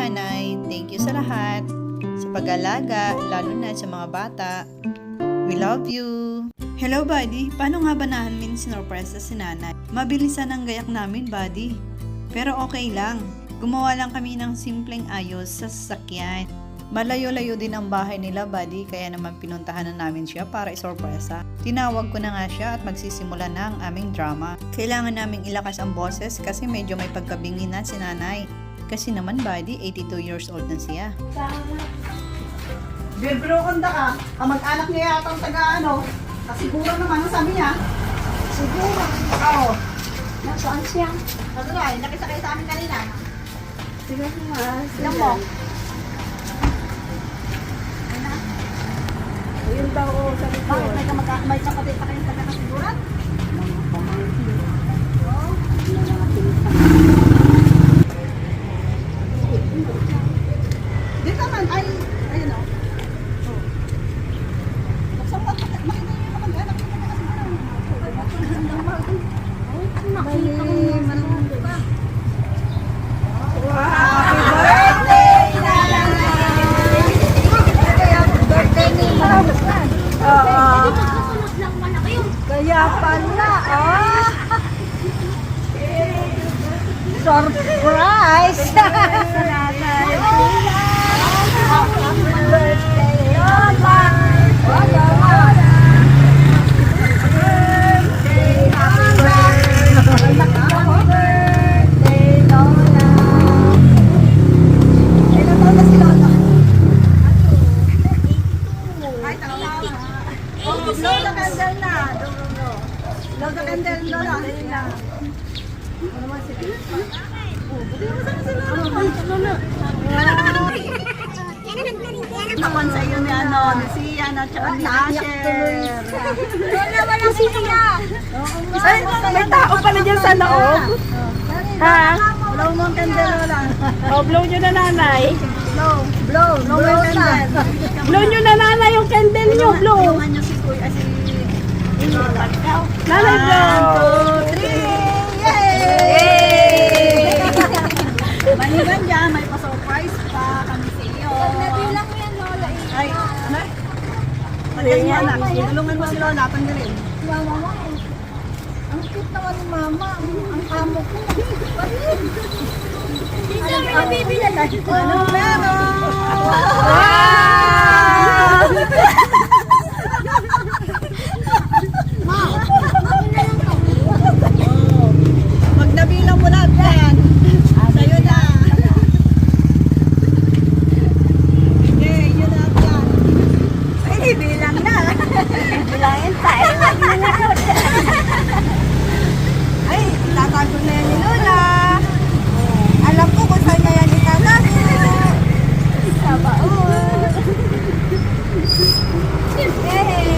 nanay. Thank you sa lahat. Sa pag-alaga, lalo na sa mga bata. We love you. Hello, buddy. Paano nga ba namin sinurpresa si nanay? Mabilisan ang gayak namin, buddy. Pero okay lang. Gumawa lang kami ng simpleng ayos sa sasakyan. Malayo-layo din ang bahay nila, buddy, kaya naman pinuntahan na namin siya para isorpresa. Tinawag ko na nga siya at magsisimula na ang aming drama. Kailangan naming ilakas ang boses kasi medyo may pagkabingi na si nanay. Kasi naman, buddy, 82 years old na siya. Bibro kanda ka. Kamag-anak niya yata ang taga ano. Kasiguro naman ang sabi niya. Siguro. Oo. Nasaan siya? Ano na, nakisakay sa amin kanina. Sige nga. Ilang mo? Ayun daw oh, sa Bakit may, kamag may kapatid pa kayong taga Dito man, ay, ayun o. Buksan mo, makita niyo yung kamag-anak niyo taga kasiguran. Nakita ko na ba? Oo. lang man ako yun. Kaya pala, oh. Surprise! Birthday, Lola! Birthday, Lola! Ano naman si Oh, buti naman sana si Lola. Naman sa iyo ni ano, ni Sian at saka ni Asher. Wala, wala siya. Ay, may tao pala dyan sa loob. Ha? Blow mo ang. Oh, blow nyo na nanay. Blow, blow, blow mo ang candle. Blow nyo na nanay yung candle nyo. Blow. Si si. Nanay, blow. One, two, three! Yay! Maliban dyan, may pa-surprise pa kami sa iyo. Nabilang mo yan, Lola. Ay, ano? Tanggalin mo anak. Tulungan mo si Lola, tanggalin. Mama, ang cute naman ni Mama. Ang amo ko. Hindi kami nabibilan. Ano meron? Pag nabilang mo lahat yan, sa'yo na. Okay, yun lahat yan. Ay, bilang na. Bilangin tayo. Ay, itatago na yan ni Lola. Alam ko kung saan na yan itatago. Sa baon. Yay!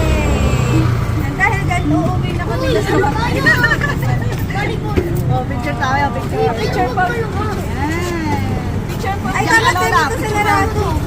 Nang dahil ganito, uuwi na kami sa bahay. Oh, picture tayo, picture. Po. Picture po. Ay, dapat dito sa Narado.